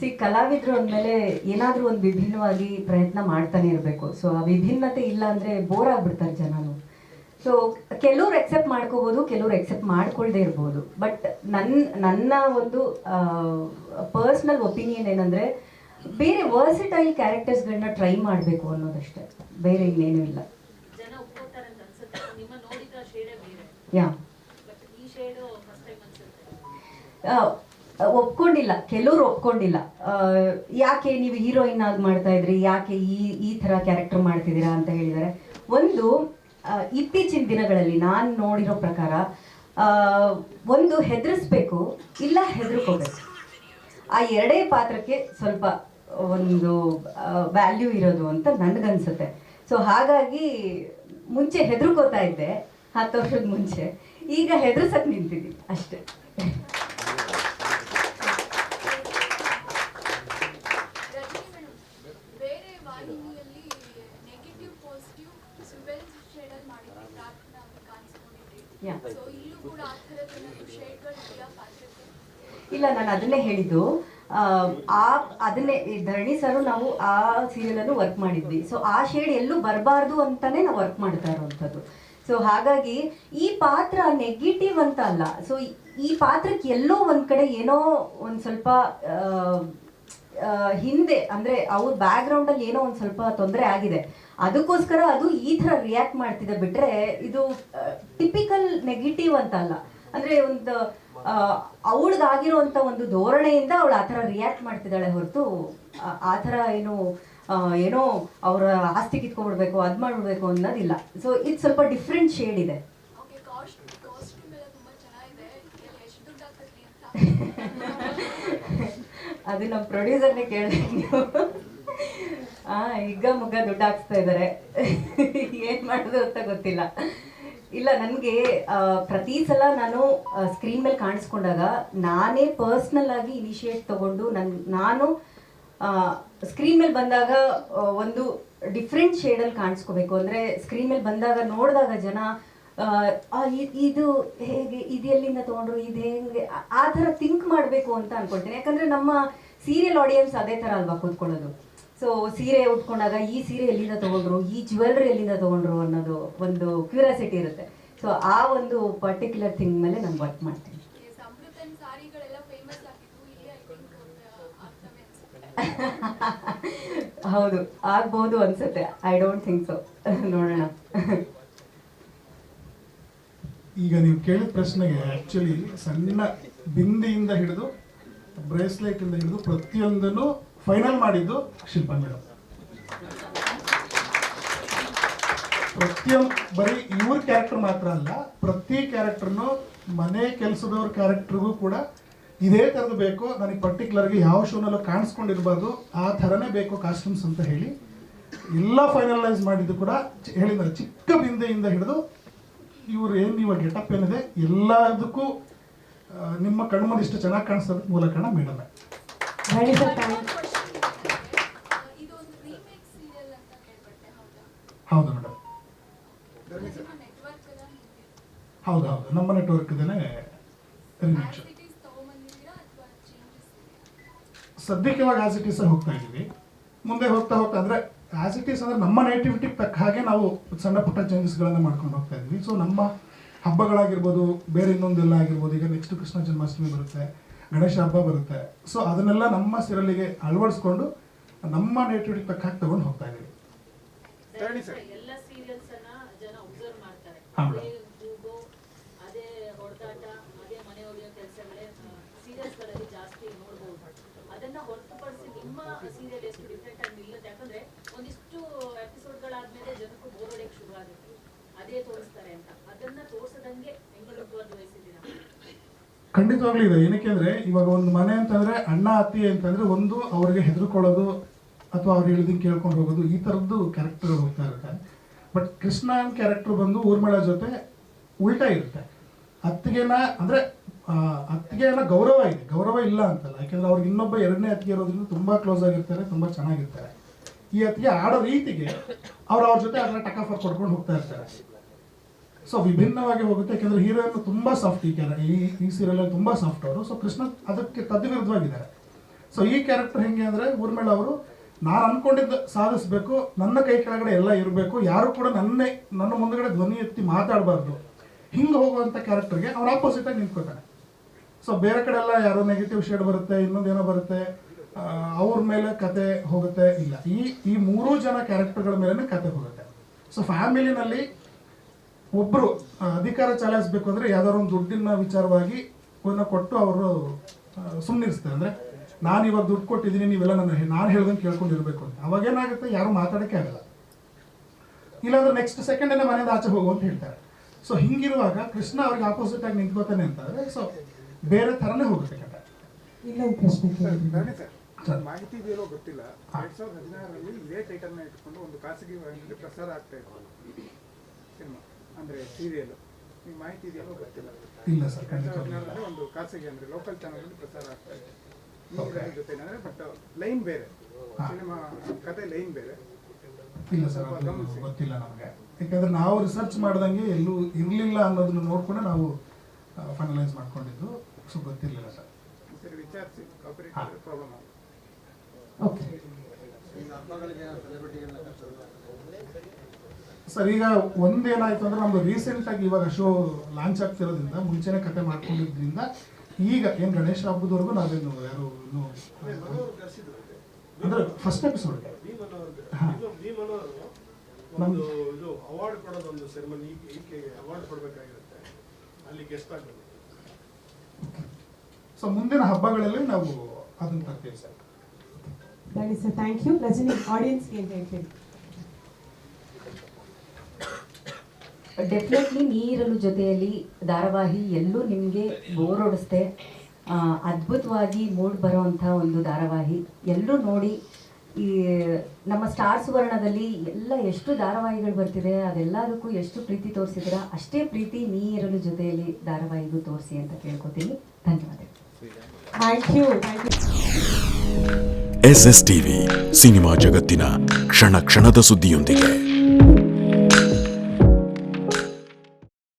C ಕಲಾವಿದರು ಅಂದಮೇಲೆ ಏನಾದರೂ ಒಂದು ವಿಭಿನ್ನವಾಗಿ ಪ್ರಯತ್ನ ಮಾಡ್ತಾನೆ ಇರಬೇಕು. ಸೊ ಆ ವಿಭಿನ್ನತೆ ಇಲ್ಲ ಅಂದರೆ ಬೋರ್ ಆಗ್ಬಿಡ್ತಾರೆ ಜನನು ಸೊ ಕೆಲವ್ರು ಎಕ್ಸೆಪ್ಟ್ ಮಾಡ್ಕೋಬೋದು ಕೆಲವ್ರು ಎಕ್ಸೆಪ್ಟ್ ಮಾಡ್ಕೊಳ್ದೇ ಇರ್ಬೋದು. ಬಟ್ ನನ್ನ ನನ್ನ ಒಂದು ಪರ್ಸ್ನಲ್ ಒಪಿನಿಯನ್ ಏನಂದರೆ ಬೇರೆ ವರ್ಸಿಟೈಲ್ ಕ್ಯಾರೆಕ್ಟರ್ಸ್ಗಳನ್ನ ಟ್ರೈ ಮಾಡಬೇಕು ಅನ್ನೋದಷ್ಟೇ. ಬೇರೆ ಇನ್ನೇನೂ ಇಲ್ಲ. ಯಾ. ಒಪ್ಕೊಂಡಿಲ್ಲ, ಕೆಲವ್ರು ಒಪ್ಕೊಂಡಿಲ್ಲ. ಯಾಕೆ ನೀವು ಹೀರೋಯಿನ್ ಆಗಿ ಮಾಡ್ತಾ ಇದ್ರಿ? ಯಾಕೆ ಈ ಈ ಥರ ಕ್ಯಾರೆಕ್ಟರ್ ಮಾಡ್ತಿದ್ದೀರಾ ಅಂತ ಹೇಳಿದರೆ ಒಂದು ಇತ್ತೀಚಿನ ದಿನಗಳಲ್ಲಿ ನಾನು ನೋಡಿರೋ ಪ್ರಕಾರ ಒಂದು ಹೆದರಿಸ್ಬೇಕು, ಇಲ್ಲ ಹೆದರ್ಕೋಬೇಕು. ಆ ಎರಡೇ ಪಾತ್ರಕ್ಕೆ ಸ್ವಲ್ಪ ಒಂದು ವ್ಯಾಲ್ಯೂ ಇರೋದು ಅಂತ ನನಗನ್ಸುತ್ತೆ. ಸೊ ಹಾಗಾಗಿ ಮುಂಚೆ ಹೆದರ್ಕೋತಾ ಇದ್ದೆ, ಹತ್ತು ವರ್ಷದ ಮುಂಚೆ. ಈಗ ಹೆದರ್ಸಕ್ ನಿಂತಿದ್ದೀನಿ, ಅಷ್ಟೇ ರಜನಿ ಮೇಡಮ್ ಬೇರೆ ವಾಹಿನಿಯಲ್ಲಿ ನೆಗೆಟಿವ್ ಪಾಸಿಟಿವ್ ಸುವೆಲ್ ಶೇಡಲ್ಲಿ ಮಾಡಿದ್ರಿ ಪ್ರಾರ್ಥನಾ ಕಾಣಿಸ್ಕೊಂಡಿದ್ರಿ Yeah. ಸೊ ಇಲ್ಲೂ ಕೂಡ ಆ ಥರದ ಏನಾದ್ರು ಶೇಡ್ಗಳು ಇದೆಯಾ ಪಾತ್ರಕ್ಕೆ ಇಲ್ಲ ನಾನು ಅದನ್ನೇ ಹೇಳಿದ್ದು ಆ, ಆ ಅದನ್ನೇ ಈ ಧರಣಿ ಸರು ನಾವು ಆ ಸೀರಿಯಲಲ್ಲೂ ವರ್ಕ್ ಮಾಡಿದ್ವಿ. ಸೊ ಆ ಶೇಡ್ ಎಲ್ಲೂ ಬರಬಾರ್ದು ಅಂತಾನೆ ನಾವು ವರ್ಕ್ ಮಾಡ್ತಾ ಇರೋವಂಥದ್ದು. ಸೊ ಹಾಗಾಗಿ ಈ ಪಾತ್ರ ನೆಗೆಟಿವ್ ಅಂತ ಅಲ್ಲ. ಸೊ ಈ ಪಾತ್ರಕ್ಕೆ ಎಲ್ಲೋ ಒಂದ್ ಕಡೆ ಏನೋ ಒಂದ್ ಸ್ವಲ್ಪ ಹಿಂದೆ, ಅಂದ್ರೆ ಅವ್ರ ಬ್ಯಾಕ್ ಗ್ರೌಂಡ್ ಅಲ್ಲಿ ಏನೋ ಒಂದ್ ಸ್ವಲ್ಪ ತೊಂದರೆ ಆಗಿದೆ. ಅದಕ್ಕೋಸ್ಕರ ಅದು ಈ ತರ ರಿಯಾಕ್ಟ್ ಮಾಡ್ತಿದೆ ಬಿಟ್ರೆ ಇದು ಟಿಪಿಕಲ್ ನೆಗೆಟಿವ್ ಅಂತ ಅಲ್ಲ. ಅಂದ್ರೆ ಒಂದು ಅವಳಿಗಾಗಿರುವಂತ ಒಂದು ಧೋರಣೆಯಿಂದ ಅವಳು ಆ ಥರ ರಿಯಾಕ್ಟ್ ಮಾಡ್ತಿದ್ದಾಳೆ ಹೊರತು, ಆ- ತರ ಏನು ಏನೋ ಅವರ ಆಸ್ತಿ ಕಿತ್ಕೊಂಡ್ಬಿಡ್ಬೇಕು, ಅದ್ ಮಾಡ್ಬಿಡ್ಬೇಕು ಅನ್ನೋದಿಲ್ಲ. ಸೊ ಇದು ಸ್ವಲ್ಪ ಡಿಫ್ರೆಂಟ್ ಶೇಡ್ ಇದೆ ಓಕೆ ಕಾಸ್ಟ್ ಕಾಸ್ಟ್ಯೂಮ್ ಎಲ್ಲ ತುಂಬ ಚೆನ್ನಾಗಿದೆ ಎಲ್ಲಿ ಎಷ್ಟು ದುಡ್ಡು ಆಗ್ತದ್ರಿ ಅಂತ ಅದು ನಮ್ಮ ಪ್ರೊಡ್ಯೂಸರ್ನೇ ಕೇಳಿದೆ ನೀವು. ಆ, ಈಗ ಮುಗ್ಗ ದುಡ್ಡು ಹಾಕ್ಸ್ತಾ ಇದ್ದಾರೆ ಏನು ಮಾಡೋದು ಅಂತ ಗೊತ್ತಿಲ್ಲ. ಇಲ್ಲ, ನನಗೆ ಪ್ರತಿ ಸಲ ನಾನು ಸ್ಕ್ರೀನ್ ಮೇಲೆ ಕಾಣಿಸ್ಕೊಂಡಾಗ ನಾನೇ ಪರ್ಸ್ನಲ್ ಆಗಿ ಇನಿಷಿಯೇಟ್ ತಗೊಂಡು ನನ್, ನಾನು ಸ್ಕ್ರೀನ್ ಮೇಲೆ ಬಂದಾಗ ಒಂದು ಡಿಫ್ರೆಂಟ್ ಶೇಡಲ್ಲಿ ಕಾಣಿಸ್ಕೋಬೇಕು. ಅಂದರೆ ಸ್ಕ್ರೀನ್ ಮೇಲೆ ಬಂದಾಗ ನೋಡಿದಾಗ ಜನ ಇದು ಹೇಗೆ, ಇದು ಎಲ್ಲಿಂದ ತೊಗೊಂಡ್ರು, ಇದು ಹೆಂಗೆ, ಆ- ಥರ ಥಿಂಕ್ ಮಾಡಬೇಕು ಅಂತ ಅನ್ಕೊಳ್ತೀನಿ. ಯಾಕಂದರೆ ನಮ್ಮ ಸೀರಿಯಲ್ ಆಡಿಯನ್ಸ್ ಅದೇ ಥರ ಅಲ್ವಾ ಕೂತ್ಕೊಳ್ಳೋದು. ಸೊ ಸೀರೆ ಉಟ್ಕೊಂಡಾಗ ಈ ಸೀರೆ ಎಲ್ಲಿಂದ ತೊಗೊಂಡ್ರು, ಈ ಜ್ಯುವೆಲ್ರಿ ಎಲ್ಲಿಂದ ತೊಗೊಂಡ್ರು ಅನ್ನೋದು ಒಂದು ಕ್ಯೂರಿಯಾಸಿಟಿ ಇರುತ್ತೆ. ಸೊ ಆ ಒಂದು ಪರ್ಟಿಕ್ಯುಲರ್ ಥಿಂಗ್ ಮೇಲೆ ನಾನು ವರ್ಕ್ ಮಾಡ್ತೀನಿ. ಹೌದು, ಆಗ್ಬೋದು ಅನ್ಸುತ್ತೆ. ಐ ಡೋಂಟ್ ಥಿಂಕ್ ಸೊ ನೋಡೋಣ. ಈಗ ನೀವು ಕೇಳಿದ ಪ್ರಶ್ನೆಗೆ ಆಕ್ಚುಲಿ ಸಣ್ಣ ಬಿಂದಿಯಿಂದ ಹಿಡಿದು ಬ್ರೇಸ್ಲೆಟ್ ಇಂದ ಹಿಡಿದು ಪ್ರತಿಯೊಂದನ್ನು ಫೈನಲ್ ಮಾಡಿದ್ದು ಶಿಲ್ಪ ಮೇಡಮ್ ಪ್ರತಿಯೊಂದು, ಬರೀ ಇವ್ರ ಕ್ಯಾರೆಕ್ಟರ್ ಮಾತ್ರ ಅಲ್ಲ, ಪ್ರತಿ ಕ್ಯಾರೆಕ್ಟರ್ನು ಮನೆ ಕೆಲಸದವ್ರ ಕ್ಯಾರೆಕ್ಟರ್ಗೂ ಕೂಡ ಇದೇ ಥರದ್ದು ಬೇಕು. ನನಗೆ ಪರ್ಟಿಕ್ಯುಲರ್ಗೆ ಯಾವ ಶೋನಲ್ಲೂ ಕಾಣಿಸ್ಕೊಂಡಿರ್ಬಾರ್ದು. ಆ ಥರನೇ ಬೇಕು ಕಾಸ್ಟ್ಯೂಮ್ಸ್ ಅಂತ ಹೇಳಿ, ಎಲ್ಲ ಫೈನಲೈಸ್ ಮಾಡಿದ್ದು ಕೂಡ ಹೇಳಿದ ಚಿಕ್ಕ ಬಿಂದೆಯಿಂದ ಹಿಡಿದು ಇವ್ರು ಏನು ಇವಾಗ ಗೆಟಪ್ ಏನಿದೆ ಎಲ್ಲದಕ್ಕೂ ನಿಮ್ಮ ಕಣ್ಮಲ್ಲಿ ಇಷ್ಟು ಚೆನ್ನಾಗಿ ಕಾಣಿಸೋದಕ್ಕೆ ಮೂಲ ಕಾರಣ ಮೇಡಮೇ. ಹೌದಾ? ಹೌದು ಮೇಡಮ್. ಹೌದು ಹೌದು. ನಮ್ಮ ನೆಟ್ವರ್ಕ್ ರಿಮಿಕ್ಸ್ ಸದ್ಯಕ್ಕೆ ಇವಾಗ ಆಸ್ ಇಟ್ ಈಸ್ ಹೋಗ್ತಾ ಇದ್ದೀವಿ ಮುಂದೆ ಹೋಗ್ತಾ ಹೋಗ್ತಾ ಅಂದರೆ ಆಸ್ ಇಟ್ ಈಸ್ ಅಂದರೆ ನಮ್ಮ ನೇಟಿವಿಟಿ ತಕ್ಕ ಹಾಗೆ ನಾವು ಸಣ್ಣ ಪುಟ್ಟ ಚೇಂಜಸ್ಗಳನ್ನು ಮಾಡ್ಕೊಂಡು ಹೋಗ್ತಾ ಇದ್ವಿ. ಸೊ ನಮ್ಮ ಹಬ್ಬಗಳಾಗಿರ್ಬೋದು ಬೇರೆ ಇನ್ನೊಂದೆಲ್ಲ ಆಗಿರ್ಬೋದು ಈಗ ನೆಕ್ಸ್ಟ್ ಕೃಷ್ಣ ಜನ್ಮಾಷ್ಟಮಿ ಬರುತ್ತೆ ಗಣೇಶ ಹಬ್ಬ ಬರುತ್ತೆ. ಸೊ ಅದನ್ನೆಲ್ಲ ನಮ್ಮ ಸಿರಲಿಗೆ ಅಳವಡಿಸ್ಕೊಂಡು ನಮ್ಮ ನೇಟಿವಿಟಿ ತಕ್ಕ ಹಾಕಿ ತಗೊಂಡು ಹೋಗ್ತಾ ಇದ್ದೀವಿ ಮೇಡಮ್. ಜಾಸ್ತಿ ಅದನ್ನ ಹೊರತುಪಡಿಸಿ ನಿಮ್ಮ ಸೀರಿಯಲ್ ಎಷ್ಟು ಡಿಫ್ರೆಂಟ್ ಆಗಿ ನಿಲ್ಲುತ್ತೆ ಯಾಕಂದ್ರೆ ಒಂದಿಷ್ಟು ಎಪಿಸೋಡ್ಗಳಾದ್ಮೇಲೆ ಜನಕ್ಕೂ ಬೋರ್ ಹೊಡೆಯಕ್ಕೆ ಶುರು ಆಗುತ್ತೆ ಅದೇ ತೋರಿಸ್ತಾರೆ ಅಂತ ಅದನ್ನ ತೋರ್ಸದಂಗೆ ಹೆಂಗೆ ಮುಂದುವರಿಸಿದ್ದೀರಾ ಖಂಡಿತವಾಗ್ಲೂ ಇದೆ. ಏನಕ್ಕೆ ಅಂದರೆ, ಇವಾಗ ಒಂದು ಮನೆ ಅಂತಂದರೆ, ಅಣ್ಣ, ಅತ್ತಿ ಅಂತಂದರೆ ಒಂದು ಅವ್ರಿಗೆ ಹೆದರ್ಕೊಳ್ಳೋದು ಅಥವಾ ಅವ್ರು ಹೇಳಿದಂಗೆ ಕೇಳ್ಕೊಂಡು ಹೋಗೋದು, ಈ ಥರದ್ದು ಕ್ಯಾರೆಕ್ಟರ್ ಹೋಗ್ತಾ ಇರುತ್ತೆ. ಬಟ್ ಕೃಷ್ಣನ್ ಕ್ಯಾರೆಕ್ಟರ್ ಬಂದು ಊರ್ಮಳ ಜೊತೆ ಉಲ್ಟಾ ಇರುತ್ತೆ. ಅತ್ತಿಗೆನ ಅಂದ್ರೆ ಅತ್ತಿಗೆನ ಗೌರವ ಇದೆ. ಗೌರವ ಇಲ್ಲ ಅಂತಲ್ಲ. ಯಾಕೆಂದ್ರೆ ಅವ್ರಿಗೆ ಇನ್ನೊಬ್ಬ ಎರಡನೇ ಅತ್ತಿಗೆ ಇರೋದ್ರಿಂದ ತುಂಬಾ ಕ್ಲೋಸ್ ಆಗಿರ್ತಾರೆ, ತುಂಬಾ ಚೆನ್ನಾಗಿರ್ತಾರೆ. ಈ ಅತ್ತಿಗೆ ಆಡೋ ರೀತಿಗೆ ಅವ್ರು ಅವ್ರ ಜೊತೆ ಅದನ್ನ ಟಕಾಫರ್ ಕೊಡ್ಕೊಂಡು ಹೋಗ್ತಾ ಇರ್ತಾರೆ. ಸೊ ವಿಭಿನ್ನವಾಗಿ ಹೋಗುತ್ತೆ. ಯಾಕಂದ್ರೆ ಹೀರೋಯಿನ್ ತುಂಬಾ ಸಾಫ್ಟ್ ಈ ಕ್ಯಾರ ಈ ಈ ಸೀರಿಯಲ್ ತುಂಬಾ ಸಾಫ್ಟ್ ಅವರು. ಸೊ ಕೃಷ್ಣ ಅದಕ್ಕೆ ತದ್ವಿರುದ್ಧವಾಗಿದ್ದಾರೆ. ಸೊ ಈ ಕ್ಯಾರೆಕ್ಟರ್ ಹೆಂಗೆ ಅಂದರೆ ಊರ್ಮೇಳ ಅವರು, ನಾನು ಅನ್ಕೊಂಡಿದ್ದ ಸಾಧಿಸಬೇಕು. ನನ್ನ ಕೈ ಕೆಳಗಡೆ ಎಲ್ಲ ಇರಬೇಕು. ಯಾರು ಕೂಡ ನನ್ನೇ, ನನ್ನ ಮುಂದಗಡೆ ಧ್ವನಿ ಎತ್ತಿ ಮಾತಾಡಬಾರ್ದು. ಹಿಂಗೆ ಹೋಗುವಂಥ ಕ್ಯಾರೆಕ್ಟರ್ಗೆ ಆಪೋಸಿಟ್ ಆಗಿ ನಿಂತ್ಕೋತಾನೆ. ಸೊ ಬೇರೆ ಕಡೆ ಎಲ್ಲ ಯಾರೋ ನೆಗೆಟಿವ್ ಶೇಡ್ ಬರುತ್ತೆ ಇನ್ನೊಂದೇನೋ ಬರುತ್ತೆ. ಅವ್ರ ಮೇಲೆ ಕತೆ ಹೋಗುತ್ತೆ. ಇಲ್ಲ. ಈ ಈ ಮೂರೂ ಜನ ಕ್ಯಾರೆಕ್ಟರ್ಗಳ ಮೇಲೆ ಕತೆ ಹೋಗುತ್ತೆ. ಸೊ ಫ್ಯಾಮಿಲಿನಲ್ಲಿ ಒಬ್ಬರು ಅಧಿಕಾರ ಚಲಾಯಿಸಬೇಕು ಅಂದರೆ ಯಾವ್ದಾದ್ರು ಒಂದು ದುಡ್ಡಿನ ವಿಚಾರವಾಗಿ ಅವನ್ನ ಕೊಟ್ಟು ಅವರು ಸುಮ್ಮನಿರ್ಸ್ತಾರೆ ಅಂದರೆ ನಾನು ಇವಾಗ ದುಡ್ಡು ಕೊಟ್ಟಿದ್ದೀನಿ ನೀವೆಲ್ಲ ನನ್ನ ನಾನು ಹೇಳ್ದಂಗೆ ಕೇಳ್ಕೊಂಡಿರ್ಬೇಕು ಅಂತ. ಅವಾಗ ಏನಾಗುತ್ತೆ? ಯಾರು ಮಾತಾಡಕ್ಕೆ ಆಗಲ್ಲ. ಇಲ್ಲಾಂದ್ರೆ ನೆಕ್ಸ್ಟ್ ಸೆಕೆಂಡ್ ಸೆಕೆಂಡೇ ಮನೆಯಿಂದ ಆಚೆ ಹೋಗು ಅಂತ ಹೇಳ್ತಾರೆ. ಸೊ ಹಿಂಗಿರುವಾಗ ಕೃಷ್ಣ ಅವ್ರಿಗೆ ಆಪೋಸಿಟ್ ಆಗಿ ನಿಂತ್ಕೋತಾನೆ ಅಂತಂದ್ರೆ ಸೊ ಬೇರೆ ಥರನೇ ಹೋಗುತ್ತೆ ಕತೆ ಇಲ್ಲೊಂದು ಪ್ರಶ್ನೆ. ಮಾಹಿತಿ ಇದೆಯಲ್ಲೋ ಗೊತ್ತಿಲ್ಲ. ಎರಡ್ ಸಾವಿರದ ಹದಿನಾರರಲ್ಲಿ ಇದೇ ಟೈಟಲ್ನ ಇಟ್ಕೊಂಡು ಒಂದು ಖಾಸಗಿ ವಾಹಿನಿಯಲ್ಲಿ ಪ್ರಸಾರ ಆಗ್ತಾ ಇತ್ತು. ಸಿನಿಮಾ. ಅಂದ್ರೆ ಸೀರಿಯಲ್ ನಿಮ್ಗೆ ಮಾಹಿತಿ ಇದೆಯೋ? ಗೊತ್ತಿಲ್ಲ. ಇಲ್ಲ ಸರ್ ಖಂಡಿತ ಸಾವಿರದ ಒಂದು ಖಾಸಗಿ ಅಂದ್ರೆ ಲೋಕಲ್ ಚಾನಲ್ ಪ್ರಸಾರ ಆಗ್ತಾ ಇದೆ. ನೀರಿನ ಜೊತೆ ಅಂದ್ರೆ ಬಟ್ ಲೈನ್ ಬೇರೆ. ಸಿನಿಮಾ ಕತೆ ಲೈನ್ ಬೇರೆ. ಇಲ್ಲ ಸರ್ ಅದು ಗೊತ್ತಿಲ್ಲ ನಮಗೆ. ಯಾಕಂದ್ರೆ ನಾವು ರಿಸರ್ಚ್ ಮಾಡ್ದಂಗೆ ಎಲ್ಲೂ ಇರಲಿಲ್ಲ ಅನ್ನೋದನ್ನ ನೋಡ್ಕೊಂಡು ನಾವು ಫೈನಲೈಸ್ ಮಾಡ್ಕೊಂಡಿದ್ದು. ಸೊ ಗೊತ್ತಿರಲಿಲ್ಲ ಸರ್. ಸರಿ ವಿಚಾರಿಸಿ. ಪ್ರಾಬ್ಲಮ್ ಆಗುತ್ತೆ ಓಕೆ ಸರ್ ಈಗ ಒಂದೇನಾಯ್ತು ಅಂದ್ರೆ ನಮ್ದು ರೀಸೆಂಟ್ ಆಗಿ ಇವಾಗ ಶೋ ಲಾಂಚ್ ಆಗ್ತಿರೋದ್ರಿಂದ ಮುಂಚೆನೆ ಕತೆ ಮಾಡ್ಕೊಂಡಿದ್ರಿಂದ ಈಗ ಏನ್ ಗಣೇಶ ಹಬ್ಬದವರೆಗೂ ನಾವೇನು ಯಾರು ಇನ್ನು ಅಂದ್ರೆ ಫಸ್ಟ್ ಎಪಿಸೋಡ್ ಒಂದು ಇದು ಅವಾರ್ಡ್ ಕೊಡೋದೊಂದು ಸೆರೆಮನಿ ಈಕೆಗೆ ಅವಾರ್ಡ್ ಕೊಡಬೇಕಾಗಿರುತ್ತೆ. ಅಲ್ಲಿ ಗೆಸ್ಟ್ ಆಗಬೇಕು. ಸೊ ಮುಂದಿನ ಹಬ್ಬಗಳಲ್ಲಿ ನಾವು ಅದನ್ನ ತರ್ತೀವಿ sir. Sir thank you Rajini ಆಡಿಯನ್ಸ್ಗೆ ಅಂತ ಹೇಳ್ತೀನಿ ಡೆಫಿನೆಟ್ಲಿ ನೀರಲು ಜೊತೆಯಲ್ಲಿ ಧಾರಾವಾಹಿ ಎಲ್ಲೂ ನಿಮಗೆ ಬೋರ್ ಹೊಡಿಸ್ದೆ ಅದ್ಭುತವಾಗಿ ಮೂಡ್ ಬರೋವಂಥ ಒಂದು ಧಾರಾವಾಹಿ. ಎಲ್ಲರೂ ನೋಡಿ ಈ ನಮ್ಮ ಸ್ಟಾರ್ ಸುವರ್ಣದಲ್ಲಿ ಎಲ್ಲ ಎಷ್ಟು ಧಾರಾವಾಹಿಗಳು ಬರ್ತಿದೆ ಅದೆಲ್ಲದಕ್ಕೂ ಎಷ್ಟು ಪ್ರೀತಿ ತೋರಿಸಿದ್ರ ಅಷ್ಟೇ ಪ್ರೀತಿ ನೀರಲು ಜೊತೆಯಲ್ಲಿ ಧಾರಾವಾಹಿಗೂ ತೋರಿಸಿ ಅಂತ ಕೇಳ್ಕೊತೀನಿ. ಧನ್ಯವಾದಗಳು thank you thank you S S TV cinema ಜಗತ್ತಿನ ಕ್ಷಣ ಕ್ಷಣದ ಸುದ್ದಿಯೊಂದಿಗೆ.